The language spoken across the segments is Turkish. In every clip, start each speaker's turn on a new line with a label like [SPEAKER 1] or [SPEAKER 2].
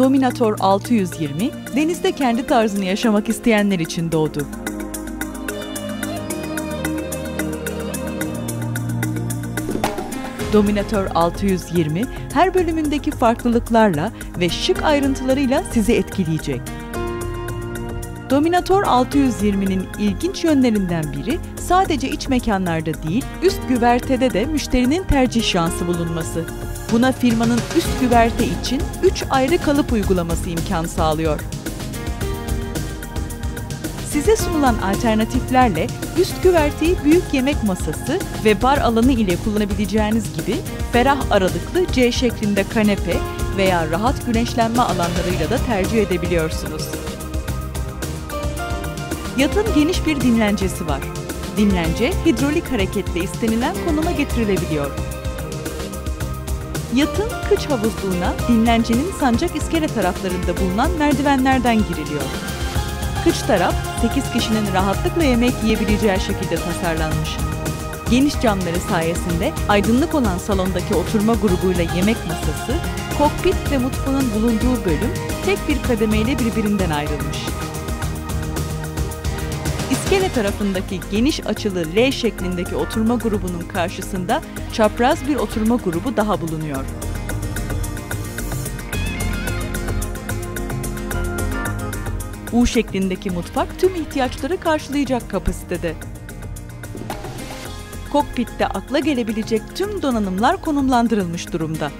[SPEAKER 1] Dominator 620, denizde kendi tarzını yaşamak isteyenler için doğdu. Dominator 620 her bölümündeki farklılıklarla ve şık ayrıntılarıyla sizi etkileyecek. Dominator 620'nin ilginç yönlerinden biri sadece iç mekanlarda değil, üst güvertede de müşterinin tercih şansı bulunması. Buna firmanın üst güverte için 3 ayrı kalıp uygulaması imkan sağlıyor. Size sunulan alternatiflerle üst güverteyi büyük yemek masası ve bar alanı ile kullanabileceğiniz gibi ferah aralıklı C şeklinde kanepe veya rahat güneşlenme alanlarıyla da tercih edebiliyorsunuz. Yatın geniş bir dinlencesi var. Dinlence hidrolik hareketle istenilen konuma getirilebiliyor. Yatın kıç havuzluğuna dinlencenin sancak iskele taraflarında bulunan merdivenlerden giriliyor. Kıç taraf 8 kişinin rahatlıkla yemek yiyebileceği şekilde tasarlanmış. Geniş camları sayesinde aydınlık olan salondaki oturma grubuyla yemek masası, kokpit ve mutfağın bulunduğu bölüm tek bir kademeyle birbirinden ayrılmış. İskele tarafındaki geniş açılı L şeklindeki oturma grubunun karşısında çapraz bir oturma grubu daha bulunuyor. U şeklindeki mutfak tüm ihtiyaçları karşılayacak kapasitede. Kokpitte akla gelebilecek tüm donanımlar konumlandırılmış durumda.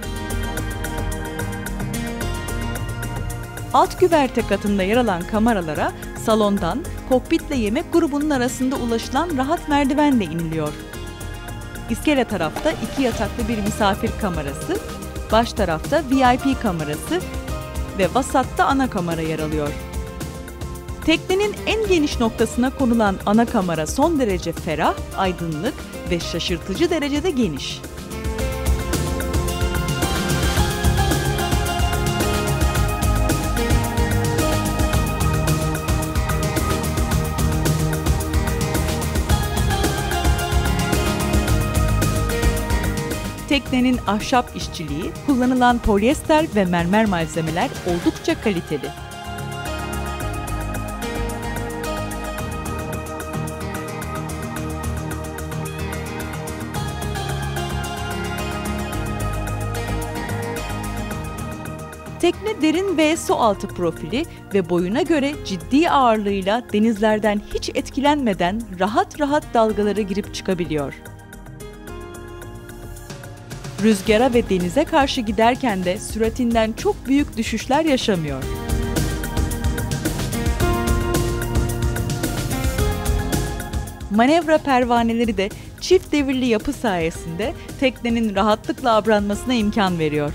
[SPEAKER 1] Alt güverte katında yer alan kameralara salondan kokpitle yemek grubunun arasında ulaşılan rahat merdivenle iniliyor. İskele tarafta iki yataklı bir misafir kamerası, baş tarafta VIP kamerası ve vasatta ana kamera yer alıyor. Teknenin en geniş noktasına konulan ana kamera son derece ferah, aydınlık ve şaşırtıcı derecede geniş. Teknenin ahşap işçiliği, kullanılan polyester ve mermer malzemeler oldukça kaliteli. Tekne derin ve su altı profili ve boyuna göre ciddi ağırlığıyla denizlerden hiç etkilenmeden rahat rahat dalgalara girip çıkabiliyor. Rüzgara ve denize karşı giderken de süratinden çok büyük düşüşler yaşamıyor. Manevra pervaneleri de çift devirli yapı sayesinde teknenin rahatlıkla avranmasına imkan veriyor.